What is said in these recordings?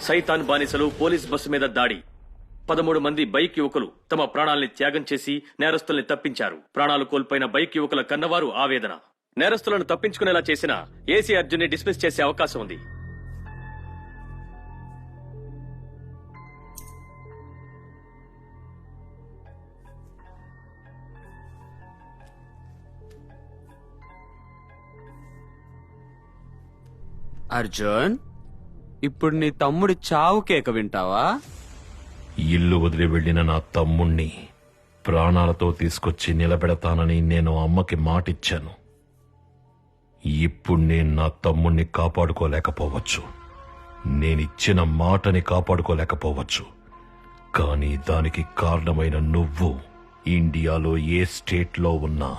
సైతాన్ బానిసలు police bus మీద దాడి. పదమూడు మంది బైక్ యువకులు తమ ప్రాణాల్ని త్యాగం చేసి నేరస్తుల్ని తప్పించారు. ప్రాణాలు కోల్పోయిన బైక్ యువకుల కన్నవారు ఆవేదన. నేరస్తులను తప్పించుకునేలా చేసిన ఏసీ అర్జున్ని డిస్మిస్ చేసే అవకాశం ఉంది. అర్జున్? ఇప్పుడు నీ తమ్ముడి చావు కేక వింటావా? ఇల్లు వదిలి వెళ్ళిన నా తమ్ముణ్ణి ప్రాణాలతో తీసుకొచ్చి నిలబెడతానని నేను అమ్మకి మాటిచ్చాను. ఇప్పుడు నేను నా తమ్ముణ్ణి కాపాడుకోలేకపోవచ్చు. నేనిచ్చిన మాటని కాపాడుకోలేకపోవచ్చు. కానీ దానికి కారణమైన నువ్వు ఇండియాలో ఏ స్టేట్లో ఉన్నా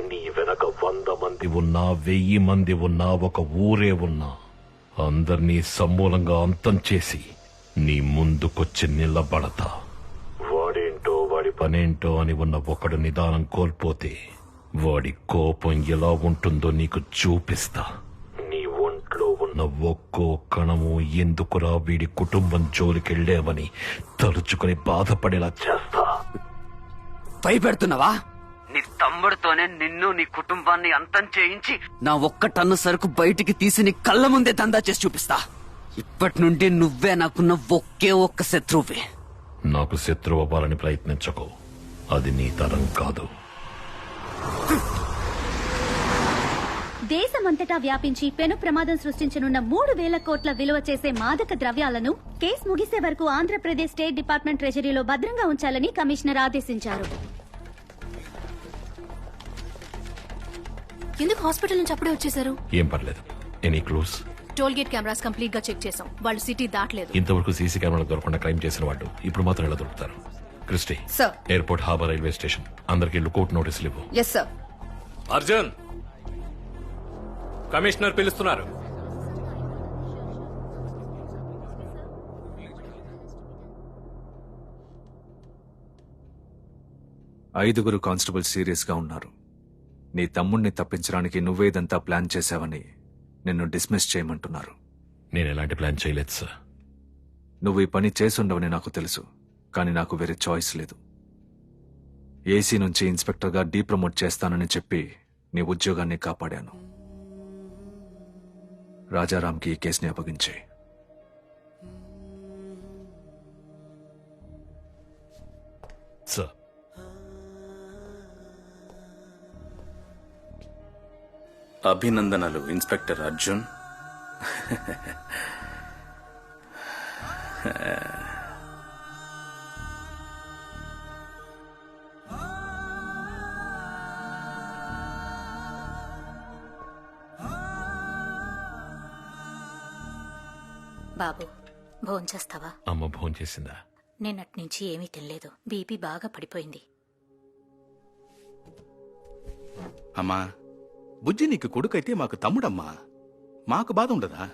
నీ వెనక వంద మంది ఉన్నా వెయ్యి మంది ఉన్నా ఒక ఊరే ఉన్నా. అందర్నీ సమూలంగా అంతం చేసి నీ ముందుకొచ్చి నిలబడతా. వాడేంటో వాడి పనేంటో అని ఉన్న ఒకడు నిదానం కోల్పోతే వాడి కోపం ఎలా ఉంటుందో నీకు చూపిస్తా. నీ ఒంట్లో ఉన్న ఒక్కో కణము ఎందుకురా వీడి కుటుంబం జోలికెళ్ళామని తలుచుకుని బాధపడేలా చేస్తా. భయపెడుతున్నావా? నీ తమ్ముడితోనే నిన్ను నీ కుటుంబాన్ని అంతం చేయించి నా ఒక్క టన్ను సరుకు బయటికి తీసి నీ కళ్ళ ముందే దందా చేసి చూపిస్తా. ఇప్పటి నుండి నువ్వే నాకున్న ఒకే ఒక్క శత్రువే. నాకు శత్రువు అవ్వాలని ప్రయత్నించకు. అది నీ తరం కాదు. దేశమంతటా వ్యాపించి పెను ప్రమాదం సృష్టించనున్న మూడు వేల కోట్ల విలువ చేసే మాదక ద్రవ్యాలను కేసు ముగిసే వరకు ఆంధ్రప్రదేశ్ స్టేట్ డిపార్ట్మెంట్ ట్రెజరీలో భద్రంగా ఉంచాలని కమిషనర్ ఆదేశించారు. ఎందుకు హాస్పిటల్ నుంచి అప్పుడే వచ్చేసారు ఏం పర్లేదు. Any clues? Toll gate cameras కంప్లీట్గా చెక్ చేసాం వాళ్ళు సిటీ దాటలేదు. ఇంతవరకు సీసీ కెమెరాలు దొరకకుండా క్రైమ్ చేసిన వాళ్ళు ఇప్పుడు మాత్రం ఎలా దొరుకుతారు? Christy sir. Airport harbour railway station. అందరికి లుకౌట్ నోటీసులు ఇవ్వు. Yes sir Arjun! కమిషనర్ పిలుస్తున్నారు. ఐదుగురు కానిస్టేబుల్ సీరియస్గా ఉన్నారు. నీ తమ్ముణ్ణి తప్పించడానికి నువ్వేదంతా ప్లాన్ చేశావని నిన్ను డిస్మిస్ చేయమంటున్నారు. నేను ఎలాంటి ప్లాన్ చేయలేదు సార్. నువ్వు ఈ పని చేసుండవని నాకు తెలుసు కానీ నాకు వేరే చాయిస్ లేదు. ఏసీ నుంచి ఇన్స్పెక్టర్గా డీప్రమోట్ చేస్తానని చెప్పి నీ ఉద్యోగాన్ని కాపాడాను. రాజారాంకి ఈ కేసుని అప్పగించే అభినందనలు ఇన్స్పెక్టర్ అర్జున్. బాబు భోంచేస్తావా అమ్మ భోన్ చేసిందా? నిన్నటి నుంచి ఏమీ తినలేదు. బీపీ బాగా పడిపోయింది. అమ్మా బుజ్జి నీకు కొడుకైతే మాకు తమ్ముడమ్మా. మాకు బాధ ఉండదా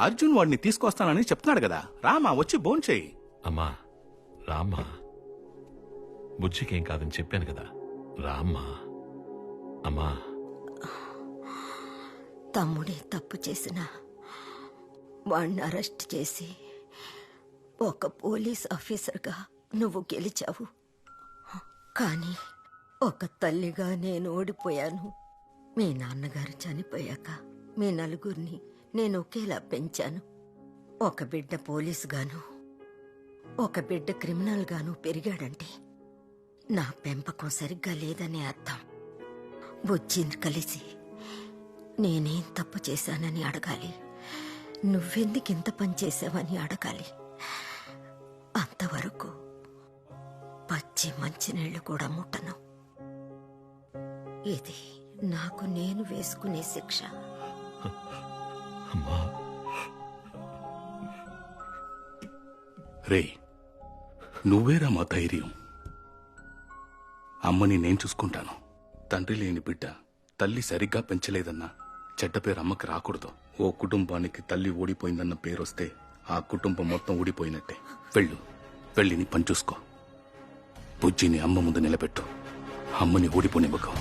అర్జున్ వాడిని తీసుకొస్తానని చెప్తున్నాడు కదా. రామా వచ్చి భోంచేయి అమ్మా రామ్మా బుజ్జికేం కాదని చెప్పాను కదా. రామ్మా అమ్మా. తమ్ముడే తప్పు చేసిన వాణ్ణి అరెస్ట్ చేసి ఒక పోలీస్ ఆఫీసర్గా నువ్వు గెలిచావు. కానీ ఒక తల్లిగా నేను ఓడిపోయాను. మీ నాన్నగారు చనిపోయాక మీ నలుగురిని నేను ఒకేలా పెంచాను. ఒక బిడ్డ పోలీసుగాను ఒక బిడ్డ క్రిమినల్ గాను పెరిగాడంటే నా పెంపకం సరిగ్గా లేదనే అర్థం. బుజ్జిని కలిసి నేనేం తప్పు చేశానని అడగాలి. నువ్వెందుకు ఇంత పని చేసావని అడగాలి. అంతవరకు పచ్చి మంచినీళ్ళు కూడా ముట్టను. ఇది నాకు నేను వేసుకునే శిక్ష. అమ్మా. రే నువ్వేరా మా ధైర్యం? అమ్మని నేను చూసుకుంటాను. తండ్రి లేని బిడ్డ తల్లి సరిగ్గా పెంచలేదన్నా చెడ్డ పేరు అమ్మకి రాకూడదు. ఓ కుటుంబానికి తల్లి ఓడిపోయిందన్న పేరొస్తే ఆ కుటుంబం మొత్తం ఊడిపోయినట్టే. వెళ్ళు వెళ్ళిని పని చూసుకో. బుజ్జిని అమ్మ ముందు నిలబెట్టు. అమ్మని ఓడిపోనివ్వకు.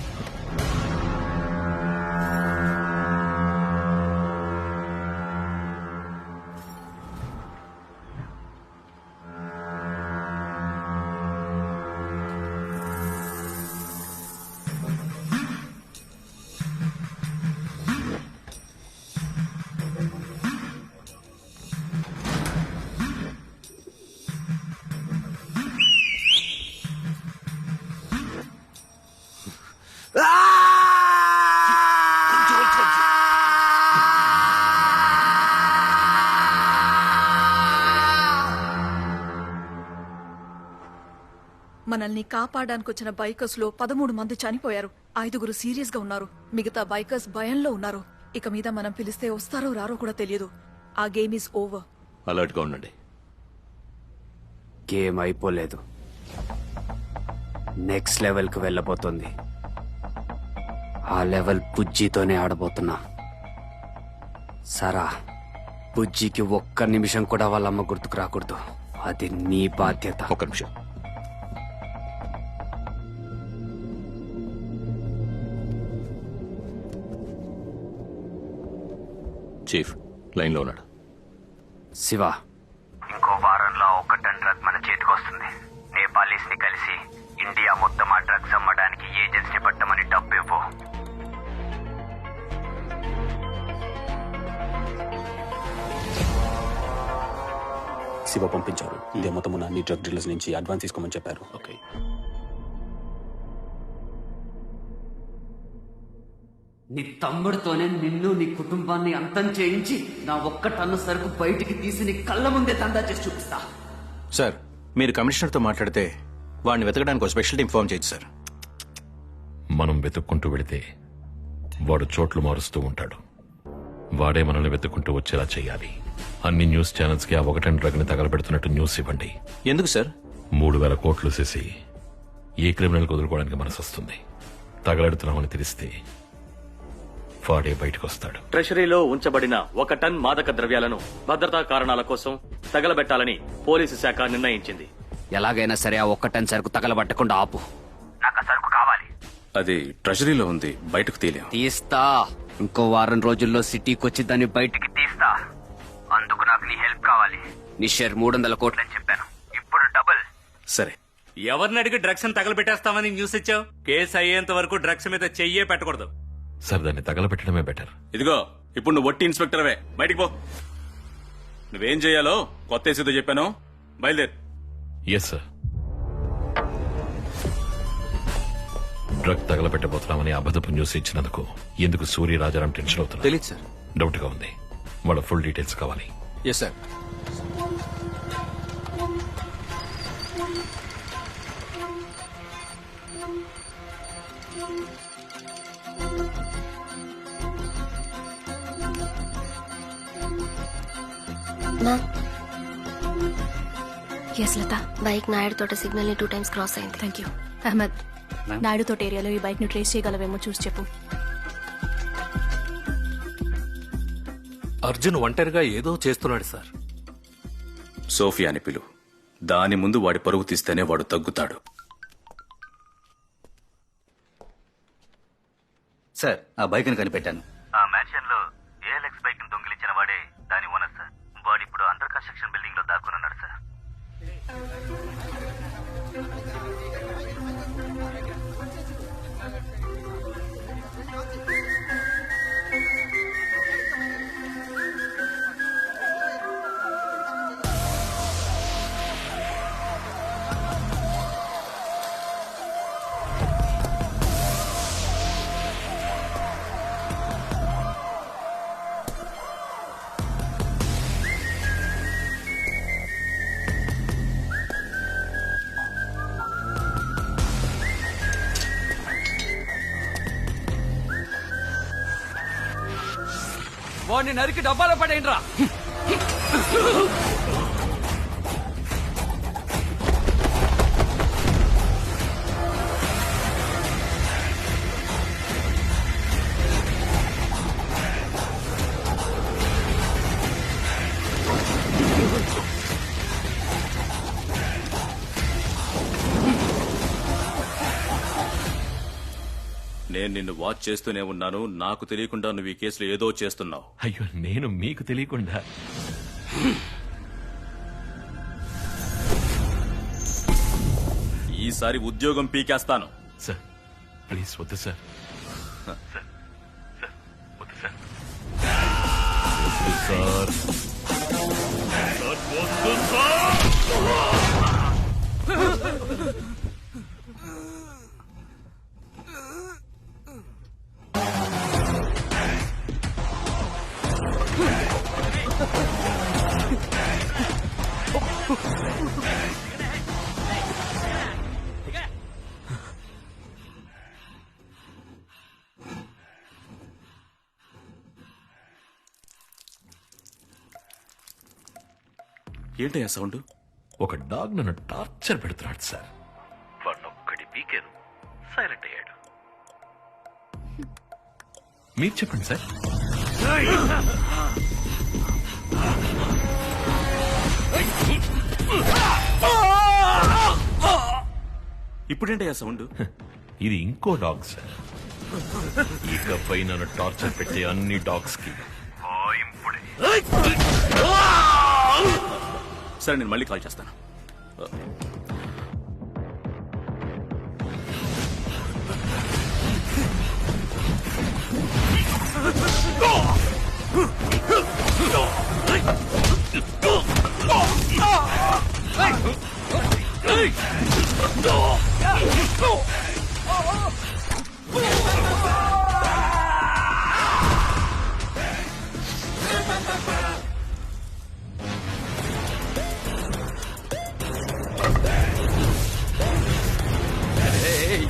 మనల్ని కాపాడడానికి వచ్చిన బైకర్స్లో పదమూడు మంది చనిపోయారు. ఐదుగురు సీరియస్గా ఉన్నారు. మిగతా బైకర్స్ భయంలో ఉన్నారు. ఇక మీద మనం పిలిస్తే వస్తారో రారో కూడా తెలియదు. ఆ గేమ్ ఈస్ ఓవర్. అలర్ట్గా ఉండండి. గేమ్ అయిపోలేదు. నెక్స్ట్ లెవెల్కి వెళ్ళబోతుంది. ఆ లెవెల్ బుజ్జితోనే ఆడబోతున్నా. సరా బుజ్జికి ఒక్క నిమిషం కూడా వాళ్ళ అమ్మ గుర్తుకు రాకూడదు. అది నీ బాధ్యత. ఒక నిమిషం. చీఫ్. లైన్లో ఉన్నాడు. శివ. ఇంకో వారంలో ఒక టన్ డ్రగ్ మన చేతికి వస్తుంది. నేపాలీస్ని కలిసి ఇండియా మొత్తం ఆ డ్రగ్స్ అమ్మడానికి ఏజెన్సీ పట్టమని డబ్బు ఇవ్వు. శివ పంపించారు. ఇదే మొత్తం ఉన్న అన్ని డ్రగ్ డీలర్స్ నుంచి అడ్వాన్స్ తీసుకోమని చెప్పారు. ఓకే. నీ తమ్ముడితోనే నిన్ను నీ కుటుంబాన్ని అంతం చేయించి నా ఒక్క టన్ను సరుకు బయటికి తీసి నీ కళ్ళ ముందే దందా చేసి చూపిస్తా. సార్ మీరు కమిషనర్తో మాట్లాడితే వాడిని వెతకడానికి ఒక స్పెషల్ టీం ఫామ్ చేయొచ్చు సార్. మనం వెతుక్కుంటూ వెళితే వాడు చోట్లు మారుస్తూ ఉంటాడు. వాడే మనల్ని వెతుక్కుంటూ వచ్చేలా చేయాలి. అన్ని న్యూస్ ఛానల్స్కి ఆ ఒకటని డ్రగ్ని తగలబెడుతున్నట్టు న్యూస్ ఇవ్వండి. ఎందుకు సార్? మూడు వేల కోట్లు చేసి ఏ క్రిమినల్ వదులుకోవడానికి మనసు వస్తుంది. తగలెడుతున్నామని తెలిస్తే వాడే బయటకు వస్తాడు ట్రెషరీలో ఉంచబడిన ఒక టన్ మాదక ద్రవ్యాలను భద్రతా కారణాల కోసం తగలబెట్టాలని పోలీసు శాఖ నిర్ణయించింది. ఎలాగైనా సరే ఆ ఒక్క టన్ సరుకు తగలబట్టకుండా ఆపు. నాకు ఆ సరుకు కావాలి. అది ట్రెజరీలో ఉంది బయటకు తీలేం తీస్తా. ఇంకో వారం రోజుల్లో సిటీకి వచ్చి దాన్ని బయటికి తీస్తా. అందుకు నాకు నీ హెల్ప్ కావాలి. నీ షేర్ మూడు వందల కోట్లు అని చెప్పాను. ఇప్పుడు డబుల్. సరే. ఎవరిని అడిగి డ్రగ్స్ తగలబెట్టేస్తామని న్యూస్ ఇచ్చావు? కేసు అయ్యేంత వరకు డ్రగ్స్ మీద చెయ్యే పెట్టకూడదు. సార్ దాన్ని తగలబెట్టడమే బెటర్. ఇదిగో ఇప్పుడు నువ్వు వట్టి ఇన్స్పెక్టర్వే. బయటికి పో. నువ్వేం చేయాలో కొత్త ఏసీతో చెప్పాను. బయలుదేరు. ఎస్ సార్ డ్రగ్ తగలబెట్టబోతున్నామని అబద్ధపు న్యూస్ ఇచ్చినందుకు ఎందుకు సూర్య రాజారాం టెన్షన్ అవుతున్నా తెలియదు సార్ డౌట్గా ఉంది. వాళ్ళ ఫుల్ డీటెయిల్స్ కావాలి. Yes sir yes Latha bike Naidu Thota సిగ్నల్ని two times cross అయింది. థ్యాంక్ యూ అహ్మద్ నాయుడు తోట ఏరియాలో ఈ బైక్ని ట్రేస్ చేయగలవేమో చూసి చెప్పు. అర్జున్ ఒంటరిగా ఏదో చేస్తున్నాడు సార్. సోఫియాని పిలు. దాని ముందు వాడి పరుగు తీస్తేనే వాడు తగ్గుతాడు. సార్ ఆ బైక్ని కనిపెట్టాను ఆ మ్యాన్షన్లో ఏఎల్ఎక్స్ బైక్ని దొంగిలించిన వాడే దాని ఓనర్ సార్ వాడు ఇప్పుడు అండర్ కన్స్ట్రక్షన్ బిల్డింగ్లో దాక్కున్నాడు సార్ వాడిని నరికి డబ్బాలో పడేయండి రా నేను నిన్ను వాచ్ చేస్తూనే ఉన్నాను. నాకు తెలియకుండా నువ్వు ఈ కేసులో ఏదో చేస్తున్నావు. అయ్యో నేను మీకు తెలియకుండా. ఈసారి ఉద్యోగం పీకేస్తాను. సార్ ప్లీజ్ వద్దు సార్. సార్. ఏంటయ్యా సౌండ్? ఒక డాగ్ నన్ను టార్చర్ పెడుతున్నాడు సార్. వాడినొక్కటి పీకేను. సైలెంట్ అయ్యాడు. మీరు చెప్పండి సార్. ఇప్పుడేంటయ్యా సౌండ్? ఇది ఇంకో డాగ్ సార్. ఇకపై నన్ను టార్చర్ పెట్టే అన్ని డాగ్స్కి సరే నేను మళ్ళీ కాల్ చేస్తాను.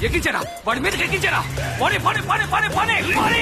ఎక్కించారా? వాడి మీదకి ఎక్కించారా? పోనీ పోనీ పోనీ పోనీ పోనీ పోనీ